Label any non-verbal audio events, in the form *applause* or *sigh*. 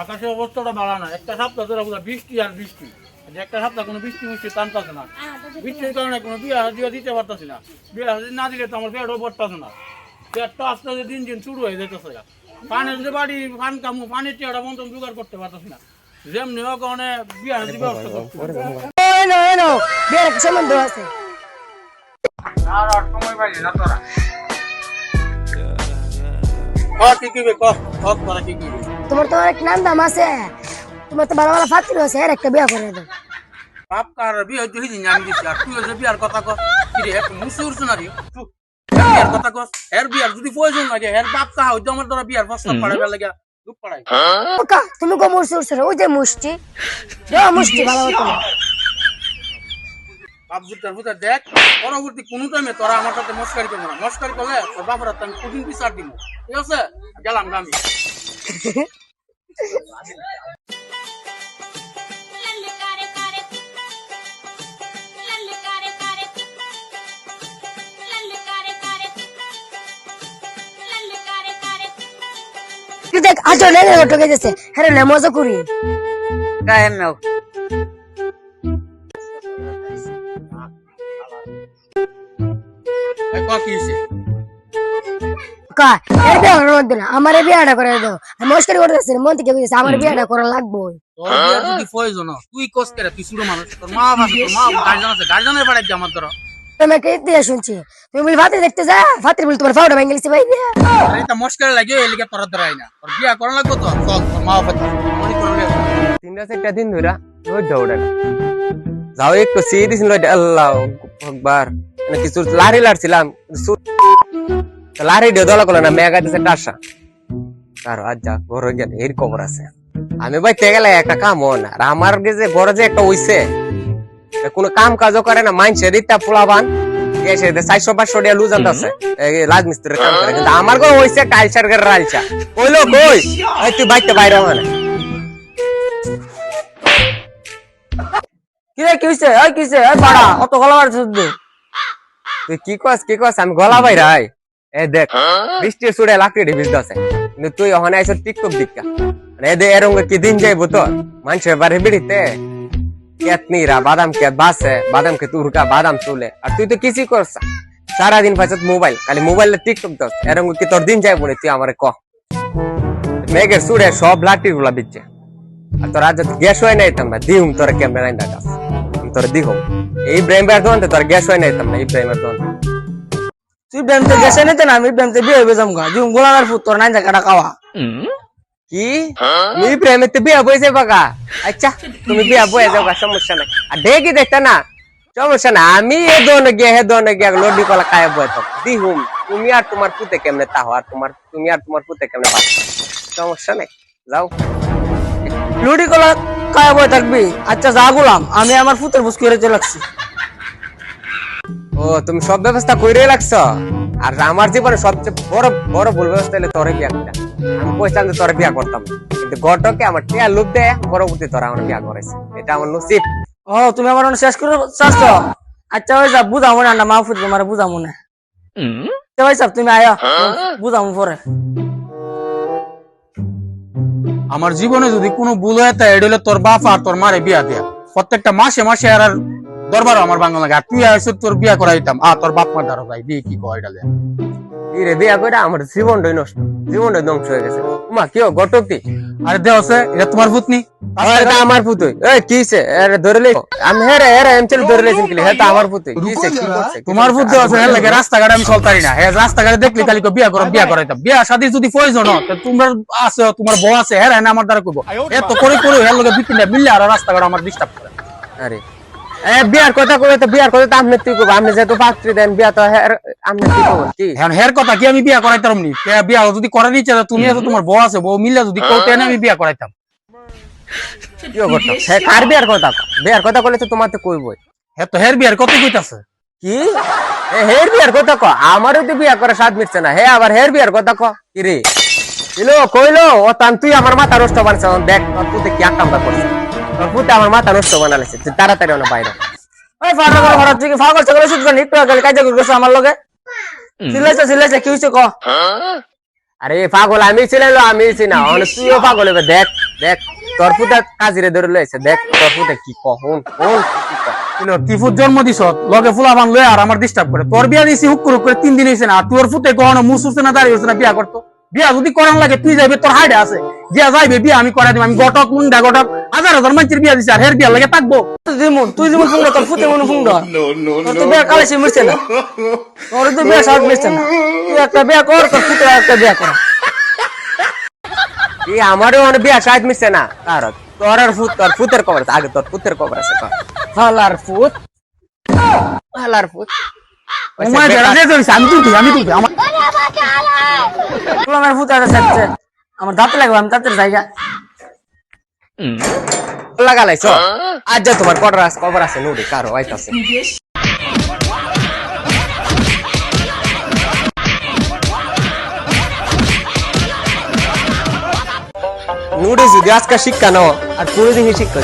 আকাশের অবস্থাটা ভালো না একটা সপ্তাহ ধরে পুরো বৃষ্টি আর বৃষ্টি। যে একটা সপ্তাহ কোনো বৃষ্টি মিষ্টি টানতেছে না। বৃষ্টির কারণে কোনো বিয়ে দিয়ে দিতে পারতেছি না। বিয়ে হাজি না দিলে তো আমার পেটও পড়তেছে না। পেটটা আস্তে আস্তে দিন দিন শুরু হয়ে যেতেছে। পানের যে বাড়ি পান কামু পানির টিয়াটা মতন জোগাড় করতে পারতেছি না। যেমনি হোক কারণে বিয়ে হাজি ব্যবস্থা করতে আর আর সময় পাইলি না তোরা ক কি কি ক কি কি তোমার তো অনেক নাম দাম আছে। তোমার তো ভালো ভালো ফাত্রি আছে এর একটা বিয়ে করে দাও। বাপ কার বিয়ে হইতে হইনি আমি দিছি আর তুই হইছে বিয়ার কথা কর কি রে। বিয়ার কথা কর এর বিয়ার যদি প্রয়োজন লাগে এর বাপ কাহা হইতো আমার তোরা বিয়ার প্রস্তাব পাড়াইবে লাগে দুঃখ পাড়াই ওকা তুমি কো ওই যে মুষ্টি। দেও মুষ্টি ভালো মতো বাপ বুঝতে বুঝতে দেখ পরবর্তী কোনো টাইমে তোরা আমার সাথে মস্কারি করব না। মস্কারি করলে তোর বাপের আমি কুকিং পিসার দিব। ঠিক আছে? গেলাম গামি। *laughs* দেখ আজ লেগে ঠকে গেছে হ্যাঁ লে মজা করি কায়েম নাও এই ক কি? কা মধ্যে না আমার বিয়েটা করে দাও। আমি মস্কারি করতেছি মন থেকে বুঝেছি আমার বিয়েটা করা লাগবে। তোর যদি প্রয়োজন তুই কস করে তুই শুরু মানুষ। তোর মা বাবা আছে, তোর মা গার্জেন আছে গার্জেনের বাড়াই দিয়ে আমার ধরো। তুমি একটা ইতিহাস শুনছি। তুমি বলি ভাতে দেখতে যা। ভাতের বলি তোমার ফাউটা ভেঙে গেছে ভাই দিয়া। আর এটা মস্কারি লাগে এই লিগে তোর ধরাই না। তোর বিয়া করা লাগবে তো? চল তোর মা বাবা মনে করবে তিনটা চারটা দিন ধরে যাও একটু সিয়ে দিছিল আল্লাহ একবার। মানে কিছু লারি লাড়ছিলাম। লারি দিয়ে দলা করল না মেঘা দিছে টাসা। তার আজ যা ঘরে গেলে এর খবর আছে। আমি বাইতে গেলে একটা কাম হয় না আর আমার যে ঘরে যে একটা হইছে কোনো কাম কাজও করে না মাইনসে রিতা পোলাবান চারশো পাঁচশো টাকা লুজ আনতেছে রাজমিস্ত্রির কাম করে। কিন্তু আমার ঘরে হইছে টাইলসার ঘরের রাইলসা কইলো কই? তুই বাইতে বাইরে মানে কিরে কি হইছে? ওই ওই অত গলা মারছিস তুই। কি কস কি কস? আমি গলা বাইরা আই এ দেখ বৃষ্টির সুড়ে লাকড়ি ভিজ দছে কিন্তু তুই ওখানে আইছ টিকটক দিকা এ দে এরম কি দিন যাইব তো মানুষের বাড়ি বিড়িতে? কেতনিরা বাদাম কেত বাসে বাদাম কে তুরকা বাদাম তুলে। আর তুই তো কিছুই করছ সারাদিন পাইছত মোবাইল খালি মোবাইলে টিকটক দস এরম কি তোর দিন যাইব রে তুই আমারে ক? মেঘের সুড়ে সব লাকড়ি গুলা বিচ্ছে আর তোর আজ গ্যাস হয় নাই তোমরা দিহুম তোর ক্যামেরা না গাছ তোর দিহুম। এই ব্রেমের দোকান তোর গ্যাস হয় নাই তোমরা এই ব্রেমের দোকান তুই ব্যামতে গেছে নিতে না আমি ব্যামতে বিয়ে হইবে যাম গা। দিম গোলামের ফুট তোর নাই জায়গাটা খাওয়া কি? তুমি প্রেমেতে বিয়া বইছে বাগা আচ্ছা তুমি বিয়া বয়ে যাও গা, সমস্যা নাই। আর ডেকে দেখতে না সমস্যা না আমি এ দোন গিয়ে হে দোন গিয়ে লডি কলা খায় বয়ে তো দিহুম তুমি আর তোমার পুতে কেমনে তাহো? আর তোমার তুমি আর তোমার পুতে কেমনে বাঁচো? সমস্যা নাই। যাও। লুডি কলা কায়া বই থাকবি। আচ্ছা যা গোলাম আমি আমার ফুটের বুস করে চলে লাগছি ও তুমি সব ব্যবস্থা কইরে লাগছ? আর আমার জীবনে সবচেয়ে বড় বড় ভুল ব্যবস্থা হলে তোরে বিয়া করতে আমি কইছিলাম যে তোরে বিয়া করতাম। না। কিন্তু গটকে আমার টিয়া দেয় পরবর্তী তোরা আমার বিয়া করেছে এটা আমার নসিব। ও তুমি আমার শেষ করে তো আচ্ছা ওই যা বুঝা না তোমার বুঝা মনে তো ভাই সাহেব তুমি আয়া বুঝা পরে। আমার জীবনে যদি কোনো ভুল হয়ে থাকে এটা হলো তোর বাপ আর তোর মারে বিয়া দেয়া। প্রত্যেকটা মাসে মাসে আর দরবারও আমার বাংলা লাগে। আর তুই আসে তোর বিয়া করাইতাম। আর তোর বাপ মা ধারো ভাই দিয়ে কি কয় এটা দেয়া রে বিয়া করে আমার জীবনটাই নষ্ট। জীবনটাই ধ্বংস হয়ে গেছে। মা কি আরে সে এটা তোমার ভূতনি এটা আমার পুতুই এই কিছে এর ধরে লই আমি হেরে হেরে এম চলে ধরে লইছেন কি এটা আমার পুতুই কিছে কি করছে তোমার দেওয়া আছে হ্যাঁ লাগে রাস্তাঘাটে আমি চলতারি না। হ্যাঁ রাস্তাঘাটে দেখলি খালি কই বিয়া করো বিয়া করাইতাম। বিয়া শাদি যদি প্রয়োজন হয়, তো তোমরা আছে তোমার বউ আছে হ্যাঁ হ্যাঁ আমার দ্বারা করব। এত করে করে হ্যাঁ লোকে বিপিন মিললে আর রাস্তাঘাট আমার ডিস্টার্ব করে। আরে বিয়ার কথা কই তো বিয়ার কথা আপনি তুই কইব আপনি যেহেতু পাত্রী দেন বিয়া তো হের আপনি কি এখন হের কথা কি আমি বিয়া করাইতাম নি? বিয়া যদি করার ইচ্ছা থাকে, তুমি আছো তোমার বউ আছে বউ যদি আমি বিয়া করাইতাম। কি করতে হে কার বিয়ার কথা? বিয়ার কথা কইলে তো তোমার তো কইবই। হ্যাঁ তো হের বিয়ার কত কইতাছে। কি? এ হের বিয়ার কথা ক? আমারও তো বিয়া করে স্বাদ মিটছে না। হে আবার হের বিয়ার কথা ক? কি রে? ইলো কইলো ও তান তুই আমার মাথা নষ্ট বানাইছ দেখ পুতে কি আকামটা করছে। তোর পুতে আমার মাথা নষ্ট বানাইছে তুই তাড়াতাড়ি অন বাইরে। ওই ফাটা করে তুই ফাগল ছাগল শুট কর একটু আগে কাজে আমার লগে? সিলাইছে সিলাইছে কি হইছে ক? আরে পাগল আমি ছিলাম আমি ছি না অন তুইও পাগল হবে দেখ দেখ। তোর পুতে কাজিরে ধরে লইছে দেখ তোর পুতে কি কখন কোন টিফুর জন্ম দিছ লগে ফুলা লয়ে আর আমার ডিস্টার্ব করে। তোর বিয়া দিছি হুক করে তিন দিন হয়েছে না। তোর ফুটে কখনো মুস উঠছে না দাঁড়িয়ে না বিয়া করতো। বিয়া যদি করান লাগে তুই যাইবে তোর হাইডে আছে। গিয়া যাইবে বিয়া আমি করাই দিব আমি গটক মুন্ডা গটক হাজার হাজার মানুষের বিয়া দিছি আর হের বিয়া লাগে থাকব। যেমন তুই যেমন ফুঙ্গ তোর ফুতে মনে ফুঙ্গ তোর তো বিয়া কালে সে মিশছে না। তোর তো বিয়া সাহস মিশছে না। তুই একটা বিয়া কর তোর ফুতে একটা বিয়া কর। এই আমারও মানে বিয়া সাইড মিশছে না। তার তোর আর ফুত তোর ফুতের কবর আছে আগে তোর ফুতের কবর আছে কর। ফালার ফুত। হালার ফুত। আমার দাঁতে লাগবে আমি দাঁতের জায়গা। লাগালাইছ? আজ যা তোমার কবর আছে কবর আছে নুড়ি কারও আইতাছে। নুড়ি যদি আজকে শিক্ষা নাও আর কোনোদিনই শিক্ষা